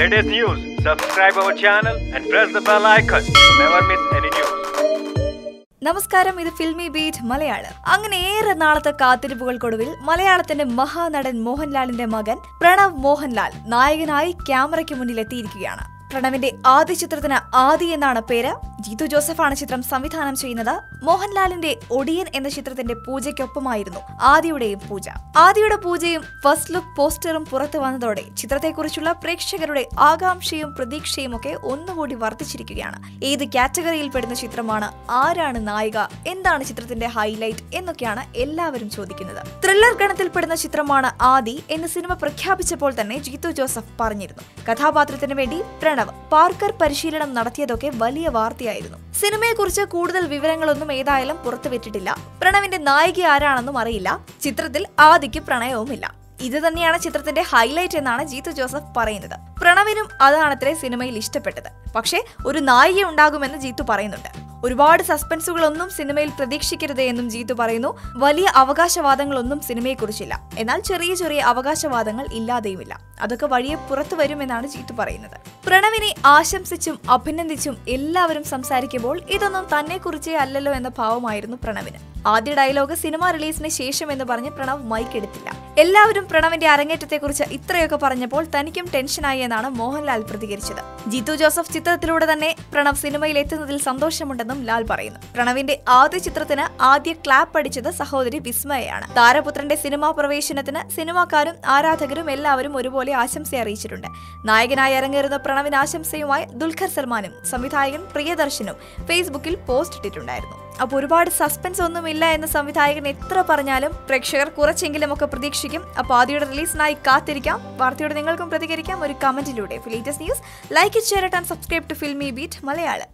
latest news, subscribe our channel and press the bell icon to never miss any news. നമസ്കാരം ഇത് filmy beat Malayalam. അങ്ങനെ ഏറെ നാളത്തെ കാത്തിരിപ്പുകൾക്കൊടുവിൽ മലയാളത്തിന്റെ മഹാനടൻ മോഹൻലാലിന്റെ മകൻ പ്രണവ് മോഹൻലാൽ നായകനായി ക്യാമറയ്ക്ക് മുന്നിൽ എത്തിയിരിക്കുകയാണ് പ്രണവിന്റെ ആദ്യ ചിത്രത്തിന് ആദി എന്നാണ് പേര്. ജീതു ജോസഫാണ് ചിത്രം സംവിധാനം ചെയ്യുന്നത്. മോഹൻലാലിന്റെ ഒടിയൻ എന്ന ചിത്രത്തിന്റെ പൂജയ്ക്കൊപ്പമായിരുന്നു ആദിയുടെയും പൂജ. ആദിയുടെ പൂജയും ഫസ്റ്റ് ലുക്ക് പോസ്റ്ററും പുറത്തു വന്നതോടെ ചിത്രത്തെക്കുറിച്ചുള്ള പ്രേക്ഷകരുടെ ആകാംക്ഷയും പ്രതീക്ഷയും ഒക്കെ ഒന്നുകൂടി വർദ്ധിച്ചിരിക്കുകയാണ്. ഏത് കാറ്റഗറിയിൽ പെടുന്ന ചിത്രമാണ് ആരാണ് നായിക എന്താണ് ചിത്രത്തിന്റെ ഹൈലൈറ്റ് എന്നൊക്കെയാണ് എല്ലാവരും ചോദിക്കുന്നത്. ത്രില്ലർ ഗണത്തിൽപ്പെടുന്ന ചിത്രമാണ് ആദി എന്ന് സിനിമ പ്രഖ്യാപിച്ചപ്പോൾ തന്നെ ജീതു ജോസഫ് പറഞ്ഞിരുന്നു. കഥാപാത്രത്തിന് വേണ്ടി പ്രണവ് പാർക്കർ പരിശീലനം നടത്തിയതൊക്കെ വലിയ വാർത്തയായിരുന്നു സിനിമയെക്കുറിച്ച് കൂടുതൽ വിവരങ്ങളൊന്നും ഏതായാലും പുറത്തുവിട്ടിട്ടില്ല. പ്രണവിന്റെ നായിക ആരാണെന്നും അറിയില്ല. ചിത്രത്തിൽ ആദിക്ക് പ്രണയവുമില്ല. ഇത് തന്നെയാണ് ചിത്രത്തിന്റെ ഹൈലൈറ്റ് എന്നാണ് ജീത്തു ജോസഫ് പറയുന്നത്. പ്രണവിനും അതാണത്രേ സിനിമയിൽ ഇഷ്ടപ്പെട്ടത്. പക്ഷേ ഒരു നായിക ഉണ്ടാകുമെന്ന് ജീത്തു പറയുന്നുണ്ട്. ഒരുപാട് സസ്പെൻസുകളൊന്നും സിനിമയിൽ പ്രതീക്ഷിക്കരുത് എന്നും ജീത്തു പറയുന്നു. വലിയ അവകാശവാദങ്ങളൊന്നും സിനിമയെക്കുറിച്ചില്ല. എന്നാൽ ചെറിയ ചെറിയ അവകാശവാദങ്ങൾ ഇല്ലാതെയുമില്ല. അതൊക്കെ വഴിയെ പുറത്തു വരുമെന്നാണ് ജീത്തു പറയുന്നത്. പ്രണവിനെ ആശംസിച്ചും അഭിനന്ദിച്ചും എല്ലാവരും സംസാരിക്കുമ്പോൾ ഇതൊന്നും തന്നെ കുറിച്ചേ അല്ലല്ലോ എന്ന ഭാവമായിരുന്നു പ്രണവിന്. ആദ്യ ഡയലോഗ് സിനിമ റിലീസിന് ശേഷം എന്ന് പറഞ്ഞ് പ്രണവ് മൈക്ക് എടുത്തില്ല. എല്ലാവരും പ്രണവിന്റെ അരങ്ങേറ്റത്തെക്കുറിച്ച് ഇത്രയൊക്കെ പറഞ്ഞപ്പോൾ തനിക്കും ടെൻഷനായി എന്നാണ് മോഹൻലാൽ പ്രതികരിച്ചത്. ജിത്തു ജോസഫ് ചിത്രത്തിലൂടെ തന്നെ പ്രണവ് സിനിമയിൽ എത്തുന്നതിൽ സന്തോഷമുണ്ടെന്നും ലാൽ പറയുന്നു. പ്രണവിന്റെ ആദ്യ ചിത്രത്തിന് ആദ്യ ക്ലാപ്പ് അടിച്ചത് സഹോദരി വിസ്മയാണ് താരപുത്രന്റെ സിനിമാ പ്രവേശനത്തിന് സിനിമാക്കാരും ആരാധകരും എല്ലാവരും ഒരുപോലെ ആശംസ അറിയിച്ചിട്ടുണ്ട്. നായകനായി അരങ്ങേറുന്ന പ്രണവിന് ആശംസയുമായി ദുൽഖർ സൽമാനും സംവിധായകൻ പ്രിയദർശനും ഫേസ്ബുക്കിൽ പോസ്റ്റ് ഇട്ടിട്ടുണ്ടായിരുന്നു. അപ്പോൾ ഒരുപാട് സസ്പെൻസ് ഒന്നുമില്ല എന്ന് സംവിധായകൻ എത്ര പറഞ്ഞാലും പ്രേക്ഷകർ കുറച്ചെങ്കിലും ഒക്കെ പ്രതീക്ഷിക്കും. അപ്പോൾ ആദ്യയുടെ റിലീസിനായി കാത്തിരിക്കാം. വാർത്തയോട് നിങ്ങൾക്കും പ്രതികരിക്കാം. ഒരു കമന്റിലൂടെ latest news like share and subscribe to Filmibeat Malayalam